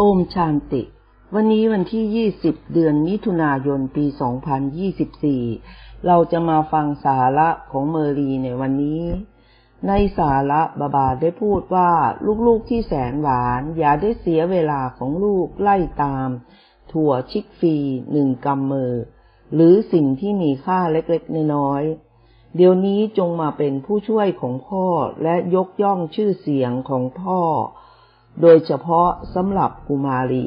โอมชานติ วันนี้วันที่ 20 เดือนมิถุนายน ปี 2024 เราจะมาฟังสาระของเมอรีในวันนี้ ในสาระบาบาได้พูดว่าลูกๆที่แสนหวาน อย่าได้เสียเวลาของลูกไล่ตาม ถั่วชิกฟีหนึ่งกำมือ หรือสิ่งที่มีค่าเล็กๆ น้อยๆเดี๋ยวนี้จงมาเป็นผู้ช่วยของพ่อและยกย่องชื่อเสียงของพ่อ โดยเฉพาะสำหรับกุมารี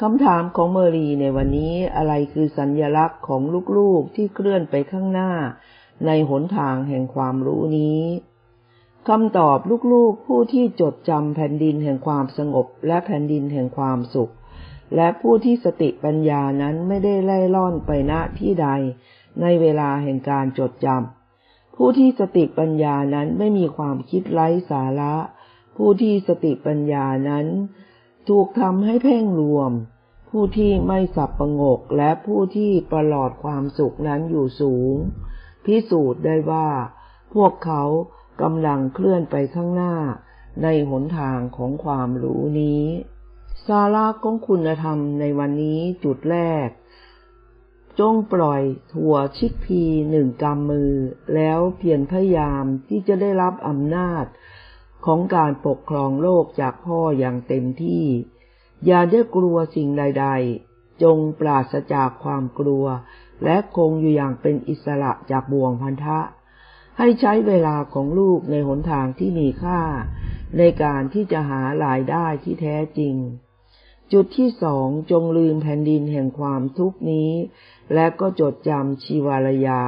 คำถามของเมอรีในวันนี้อะไรคือสัญญลักษณ์ของลูกๆที่เคลื่อนไปข้างหน้า ในหนทางแห่งความรู้นี้คำตอบลูกๆผู้ที่จดจำแผ่นดินแห่งความสงบและแผ่นดินแห่งความสุข และผู้ที่สติปัญญานั้นไม่ได้ไล่ล่อนไปณที่ใด ในเวลาแห่งการจดจำผู้ที่สติปัญญานั้นไม่มีความคิดไร้สาระ ผู้ที่สติปัญญานั้น ถูกทำให้เพ่งรวม ผู้ที่ไม่สับประงกและผู้ที่ประหลอดความสุขนั้นอยู่สูง พิสูจน์ได้ว่า พวกเขากำลังเคลื่อนไปข้างหน้า ในหนทางของความรู้นี้สาระของคุณธรรมในวันนี้จุดแรก จงปล่อยถั่วชิกพีหนึ่งกำมือ แล้วเพียรพยายามที่จะได้รับอำนาจ ของการปกครองโลกจากพ่ออย่างเต็มที่ อย่าได้กลัวสิ่งใด ๆ จงปราศจากความกลัว และคงอยู่อย่างเป็นอิสระจากบ่วงพันธะ ให้ใช้เวลาของลูกในหนทางที่มีค่า ในการที่จะหารายได้ที่แท้จริง จุดที่สองจงลืมแผ่นดินแห่งความทุกนี้ และก็จดจำชีวารยา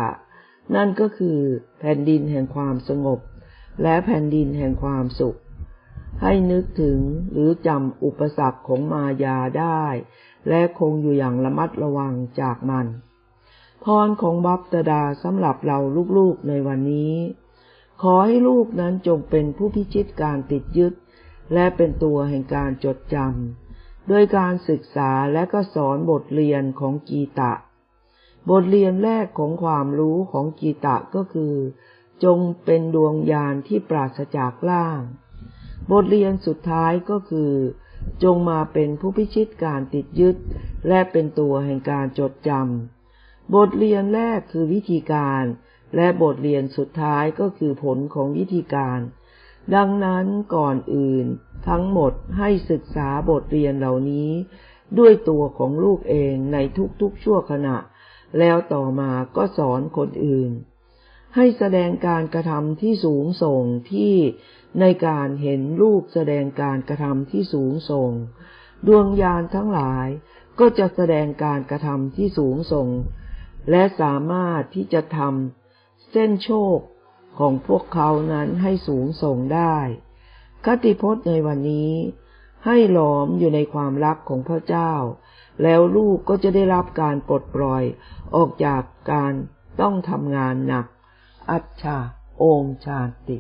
นั่นก็คือแผ่นดินแห่งความสงบ และแผ่นดินแห่งความสุข ให้นึกถึงหรือจำอุปสรรคของมายาได้ และคงอยู่อย่างระมัดระวังจากมัน พรของบัพตดาสำหรับเราลูกๆในวันนี้ ขอให้ลูกนั้นจงเป็นผู้พิชิตการติดยึด และเป็นตัวแห่งการจดจำโดยการศึกษาและก็สอนบทเรียนของกีตะบทเรียนแรกของความรู้ของกีตะก็คือ จงเป็นดวงยานที่ปราศจากล่าง บทเรียนสุดท้ายก็คือ จงมาเป็นผู้พิชิตการติดยึด และเป็นตัวแห่งการจดจำบทเรียนแรกคือวิธีการ และบทเรียนสุดท้ายก็คือผลของวิธีการ ดังนั้นก่อนอื่น ทั้งหมดให้ศึกษาบทเรียนเหล่านี้ ด้วยตัวของลูกเองในทุกๆชั่วขณะ แล้วต่อมาก็สอนคนอื่น ให้แสดงการกระทำที่สูงส่งที่ในการเห็นลูกแสดงการกระทำที่สูงส่ง ดวงยานทั้งหลายก็จะแสดงการกระทำที่สูงส่ง และสามารถที่จะทำเส้นโชคของพวกเขานั้นให้สูงส่งได้ คติพจน์ในวันนี้ ให้หลอมอยู่ในความรักของพระเจ้า แล้วลูกก็จะได้รับการปลดปล่อยออกจากการต้องทำงานหนัก อัชชา โอมชาติ